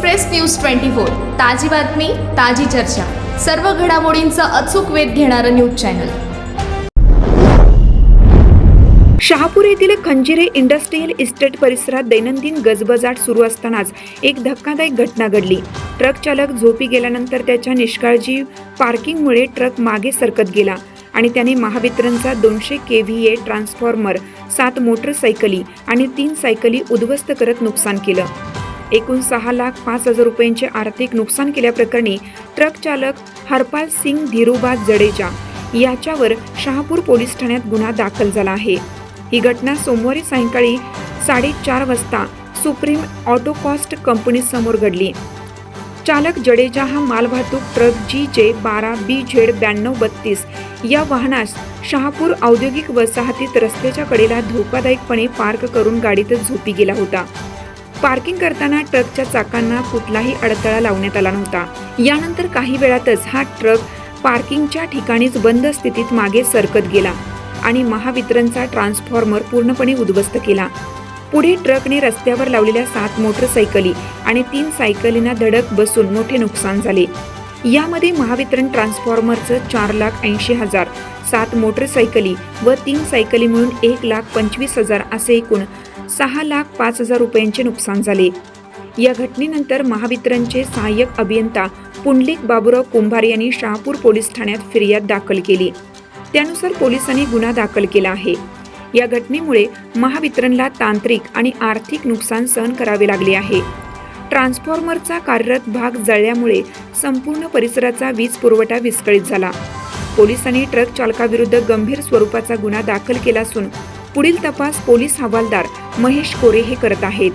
Express news twenty four ताजी बातमी ताजी चर्चा. सर्व घडामोडींचा अचूक वेध घेणारं न्यूज चॅनल. शहापूर येथील खंजिरे इंडस्ट्रीयल इस्टेट परिसरात दैनंदिन गजबजाट सुरू असतानाच एक धक्कादायक घटना घडली. ट्रक चालक झोपी गेल्यानंतर त्याच्या निष्काळजी पार्किंगमुळे ट्रक मागे सरकत गेला आणि त्याने महावितरणचा दोनशे के व्ही ए ट्रान्सफॉर्मर सात मोटरसायकली आणि तीन सायकली उद्ध्वस्त करत नुकसान केलं. एकूण सहा लाख पाच हजार रुपयांचे आर्थिक नुकसान केल्याप्रकरणी ट्रक चालक हरपाल सिंग धीरुबा जडेजा याच्यावर शहापूर पोलीस ठाण्यात गुन्हा दाखल झाला आहे. ही घटना सोमवारी सायंकाळी साडेचार वाजता सुप्रीम ऑटोकॉस्ट कंपनीसमोर घडली. चालक जडेजा हा मालवाहतूक ट्रक जी जे बारा बी झेड ब्याण्णव बत्तीस या वाहनास शहापूर औद्योगिक वसाहतीत रस्त्याच्या कडेला धोकादायकपणे पार्क करून गाडीतच झोपी गेला होता. पार्किंग करताना ट्रकच्या चाकांना कुठलाही अडथळा लावण्यात आला नव्हता. यानंतर काही वेळातच हा ट्रक पार्किंगच्या ठिकाणीच बंद स्थितीत मागे सरकत गेला आणि महावितरणचा ट्रान्सफॉर्मर पूर्णपणे उद्ध्वस्त केला. पुढे ट्रकने रस्त्यावर लावलेल्या सात मोटरसायकली आणि तीन सायकलींना धडक बसून मोठे नुकसान झाले. यामध्ये महावितरण ट्रान्सफॉर्मरचं चार लाख ऐंशी हजार सात मोटरसायकली व तीन सायकली मिळून एक लाख पंचवीस हजार असे एकूण सहा लाख पाच हजार रुपयांचे नुकसान झाले. या घटनेनंतर महावितरणचे सहाय्यक अभियंता पुंडलिक बाबुराव कुंभार यांनी शहापूर पोलीस ठाण्यात फिर्याद दाखल केली. त्यानुसार पोलिसांनी गुन्हा दाखल केला आहे. या घटनेमुळे महावितरणला तांत्रिक आणि आर्थिक नुकसान सहन करावे लागले आहे. ट्रान्सफॉर्मरचा कार्यरत भाग जळल्यामुळे संपूर्ण परिसराचा वीज पुरवठा विस्कळीत झाला. पोलिसांनी ट्रक चालकाविरुद्ध गंभीर स्वरूपाचा गुन्हा दाखल केला असून पुढील तपास पोलीस हवालदार महेश कोरे हे करत आहेत.